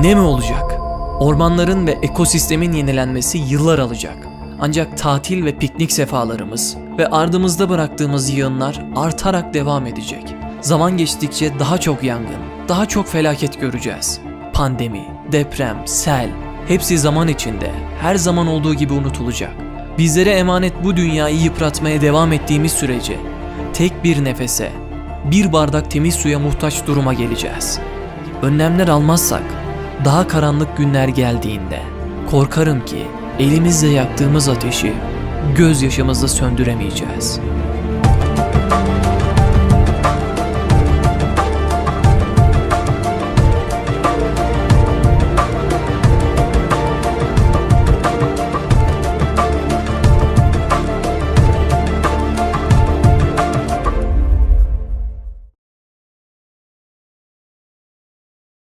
Ne mi olacak? Ormanların ve ekosistemin yenilenmesi yıllar alacak. Ancak tatil ve piknik sefalarımız ve ardımızda bıraktığımız yığınlar artarak devam edecek. Zaman geçtikçe daha çok yangın, daha çok felaket göreceğiz. Pandemi, deprem, sel hepsi zaman içinde her zaman olduğu gibi unutulacak. Bizlere emanet bu dünyayı yıpratmaya devam ettiğimiz sürece tek bir nefese, bir bardak temiz suya muhtaç duruma geleceğiz. Önlemler almazsak daha karanlık günler geldiğinde korkarım ki elimizle yaktığımız ateşi gözyaşımızla söndüremeyeceğiz.